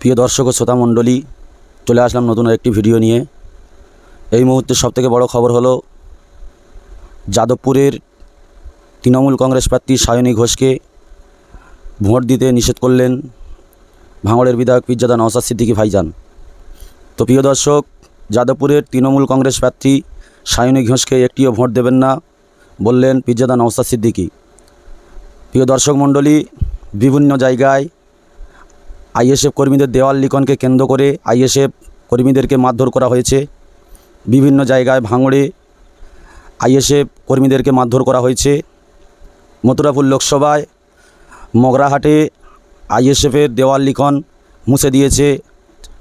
প্রিয় দর্শক ও শ্রোতা মণ্ডলী, চলে আসলাম নতুন একটি ভিডিও নিয়ে। এই মুহূর্তে সবথেকে বড় খবর হলো, যাদবপুরের তৃণমূল কংগ্রেস প্রার্থী সায়নী ঘোষকে ভোট দিতে নিষেধ করলেন ভাঙড়ের বিধায়ক পিজ্জাদা নওসাদ সিদ্দিকী ভাইজান। তো প্রিয় দর্শক, যাদবপুরের তৃণমূল কংগ্রেস প্রার্থী সায়নী ঘোষকে একটিও ভোট দেবেন না বললেন পিজ্জাদা নওসাদ সিদ্দিকী। প্রিয় দর্শক মণ্ডলী, বিভিন্ন জায়গায় আইএসএফ কর্মীদের দেওয়াল লিখনকে কেন্দ্র করে আইএসএফ কর্মীদেরকে মারধর করা হয়েছে। বিভিন্ন জায়গায় ভাঙড়ে আইএসএফ কর্মীদেরকে মারধর করা হয়েছে। মথুরাপুর লোকসভায় মগরাহাটে আইএসএফের দেওয়াল লিখন মুছে দিয়েছে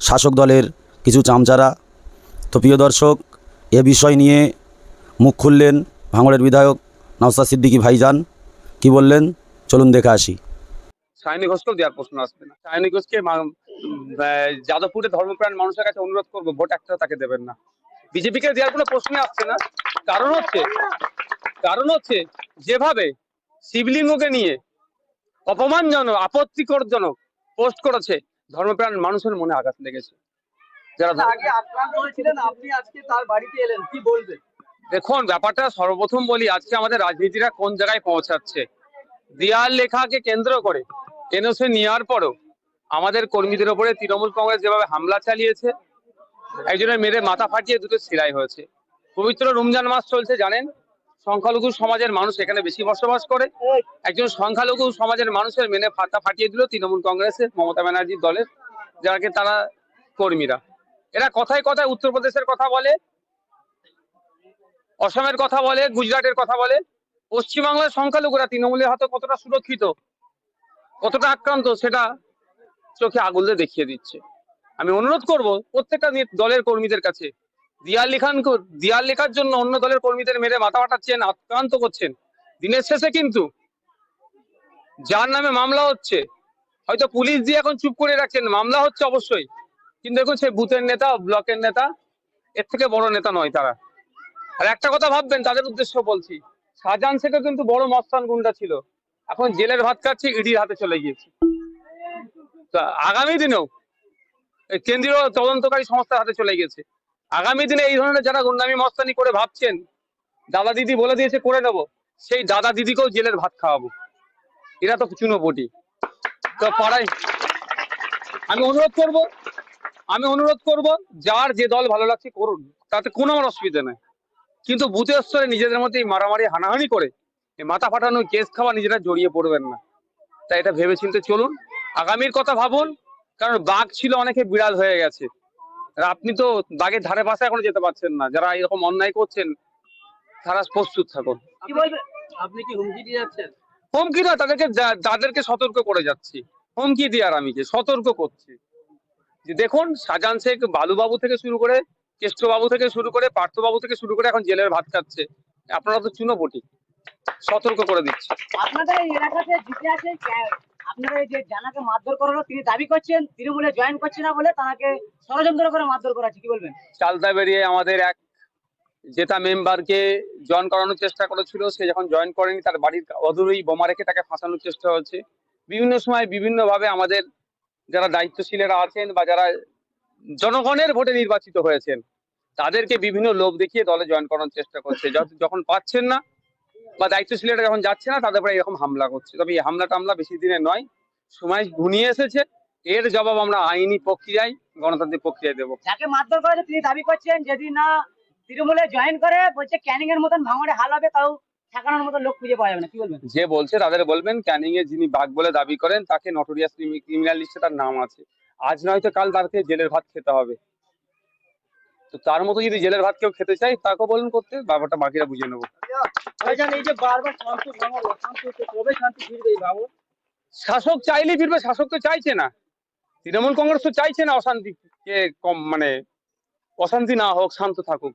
শাসক দলের কিছু চামচারা। তো প্রিয় দর্শক, এ বিষয় নিয়ে মুখ খুললেন ভাঙড়ের বিধায়ক নওসাদ সিদ্দিকী ভাইজান। কি বললেন? চলুন দেখে আসি। সায়নী ঘোষকেও দেওয়ার প্রশ্ন আসবে না। সায়নী ঘোষকে যাদবপুরে ধর্মপ্রাণ মানুষের কাছে অনুরোধ করব ভোট একটা তাকে দেবেন না। বিজেপিকে দেওয়ার কোনো প্রশ্ন আসছে না। কারণ হচ্ছে কারণ হচ্ছে যেভাবে শিবলিঙ্গকে নিয়ে অপমানজনক আপত্তিকরজনক পোস্ট করেছে ধর্মপ্রাণ মানুষের মনে আঘাত লেগেছে। যারা ধর্ম- আগে আক্রান্ত হয়েছিলেন আপনি আজকে তার বাড়িতে এলেন কি বলবেন? দেখুন ব্যাপারটা সর্বপ্রথম বলি আজকে আমাদের রাজনীতিরা কোন জায়গায় পৌঁছাচ্ছে? দেয়াল লেখাকে কেন্দ্র করে এনওসি নেওয়ার পরও আমাদের কর্মীদের ওপরে তৃণমূল কংগ্রেস যেভাবে হামলা চালিয়েছে একজনের মেরে মাথা ফাটিয়ে দুটো সিলাই হয়েছে। পবিত্র রমজান মাস চলছে, জানেন? সংখ্যালঘু সমাজের মানুষ এখানে বেশি বসবাস করে। একজন সংখ্যালঘু সমাজের মানুষের মেনে ফাতা ফাটিয়ে দিল তৃণমূল কংগ্রেসের, মমতা ব্যানার্জির দলের যারাকে তারা কর্মীরা। এরা কথায় কথায় উত্তরপ্রদেশের কথা বলে, অসমের কথা বলে, গুজরাটের কথা বলে। পশ্চিমবাংলার সংখ্যালঘুরা তৃণমূলের হাতে কতটা সুরক্ষিত? কতটা আক্রান্ত সেটা চোখে আগুল দেখিয়ে দিচ্ছে। আমি অনুরোধ করব, প্রত্যেকটা দলের কর্মীদের কাছে দিয়াল লেখান দিয়াল লেখার জন্য অন্য দলের কর্মীদের মেরে মাথা পাঠাচ্ছেন আক্রান্ত করছেন। দিনের শেষে কিন্তু যার নামে মামলা হচ্ছে, হয়তো পুলিশ দিয়ে এখন চুপ করে রাখছেন, মামলা হচ্ছে অবশ্যই। কিন্তু দেখুন সে বুথের নেতা, ব্লকের নেতা, এর থেকে বড় নেতা নয় তারা। আর একটা কথা ভাববেন, তাদের উদ্দেশ্য বলছি, শাহজাহান শেখও কিন্তু বড় মস্তান গুন্ডা ছিল। এখন জেলের ভাত খাচ্ছে, ইডির হাতে চলে গিয়েছে। তা আগামী দিনেও কেন্দ্রীয় তদন্তকারী সংস্থার হাতে চলে গেছে আগামী দিনে এই ধরনের যারা গুন্ডামি মস্তানি করে ভাবছেন, দাদা দিদি বলে দিয়েছে, করে নেব, সেই দাদা দিদিকেও জেলের ভাত খাওয়াবো। এরা তো চুনোপটি। তো পাড়ায় আমি অনুরোধ করব, আমি অনুরোধ করব, যার যে দল ভালো লাগছে করুন, তাতে কোনো আমার অসুবিধা নেই। কিন্তু বুথের স্তরে নিজেদের মধ্যে মারামারি, হানাহানি করে মাথা ফাটানো কেস খাওয়া নিজেরা জড়িয়ে পড়বেন না। তাই এটা ভেবে চিন্তে চলুন। আগামীর কথা ভাবুন কারণ বাঘ ছিল অনেকে বিড়াল হয়ে গেছে। আর আপনি তো বাঘের ধারে পাশে এখনও যেতে পারছেন না। যারা এরকম অন্যায় করছেন তারা প্রস্তুত থাকুন। আপনি কি হুমকি দিয়ে যাচ্ছেন? হুমকি না তাদেরকে যা- তাদেরকে সতর্ক করে যাচ্ছি। হুমকি দিয়ার আমি যে সতর্ক করছি। যে দেখুন শাহজাহান শেখ বালুবাবু থেকে শুরু করে কেষ্টবাবু থেকে শুরু করে পার্থবাবু থেকে শুরু করে এখন জেলের ভাত খাচ্ছে। আপনারা তো চুনো চুনোপটি। সতর্ক করে দিচ্ছি। আপনাদের এই এলাকাতে জিতে আছে আপনারা এই যে জানাকে মারধর করানো তিনি দাবি করছেন তৃণমূলে জয়েন করছে না বলে তাকে ষড়যন্ত্র করে মারধর করাচ্ছে কি বলবেন? চালতা বেরিয়ে আমাদের এক জেতা মেম্বারকে জয়েন করানোর চেষ্টা করেছিল সে যখন জয়েন করেনি তার বাড়ির অদূরেই বোমা রেখে তাকে ফাঁসানোর চেষ্টা হচ্ছে। বিভিন্ন সময় বিভিন্ন ভাবে আমাদের যারা দায়িত্বশীলেরা আছেন বা যারা জনগণের ভোটে নির্বাচিত হয়েছেন তাদেরকে বিভিন্ন লোভ দেখিয়ে দলে জয়েন করানোর চেষ্টা করছে। যখন পাচ্ছেন না বা দায়িত্বশীলেরা যখন যাচ্ছে না তাদের উপরে এরকম হামলা করছে। তবে এই হামলা টামলা বেশি দিনের নয় সময় ঘনিয়ে এসেছে। এর জবাব আমরা আইনি প্রক্রিয়ায় গণতান্ত্রিক প্রক্রিয়ায় দেবো। যাকে মারধর করেছে তিনি দাবি করছেন যদি না তৃণমূলে জয়েন করে বলছে ক্যানিং এর মতন ভাঙড়ে হাল হবে তাও ঠেকানোর মতো লোক খুঁজে পাওয়া যাবে না। কি বলবেন? যে বলছে তাদের বলবেন ক্যানিং এ যিনি বাঘ বলে দাবি করেন তাকে নটোরিয়াস ক্রিমিনাল লিস্টে তার নাম আছে। আজ নয়তো কাল তাকে জেলের ভাত খেতে হবে। তো তার মতো যদি জেলের ভাত কেউ খেতে চায় তাকেও বলুন করতে ব্যাপারটা বাকিরা বুঝে নেব। শাসক চাইলেই ফিরবে শাসক তো চাইছে না। তৃণমূল কংগ্রেস তো চাইছে না অশান্তি কে কম মানে অশান্তি না হোক শান্ত থাকুক।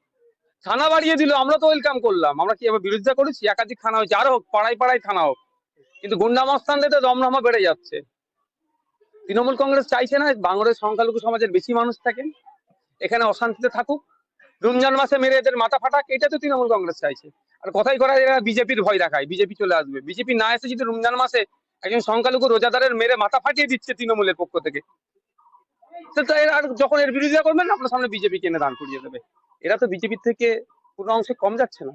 থানা বাড়িয়ে দিল আমরা তো ওয়েলকাম করলাম। আমরা কি এবার বিরোধিতা করেছি? একাধিক থানা হয়েছে আরও হোক পাড়ায় পাড়ায় থানা হোক। কিন্তু গুন্ডা মস্তান দিতে দমদমা বেড়ে যাচ্ছে। তৃণমূল কংগ্রেস চাইছে না বাংলাদেশ সংখ্যালঘু সমাজের বেশি মানুষ থাকেন। এখানে অশান্তিতে থাকুক। রমজান মাসে মেরে এদের মাথা ফাটাক, এটা তো তৃণমূল কংগ্রেস চাইছে। আর কথাই করা এরা বিজেপির ভয় দেখায়, বিজেপি চলে আসবে। বিজেপি না এসে যদি রমজান মাসে একজন সংখ্যালঘু রোজাদারের মেরে মাথা ফাটিয়ে দিচ্ছে তৃণমূলের পক্ষ থেকে, তো আর যখন এর বিরোধিতা করবেন, আপনার সামনে বিজেপি কেনে দান করিয়ে দেবে। এরা তো বিজেপির থেকে কোনো অংশে কম যাচ্ছে না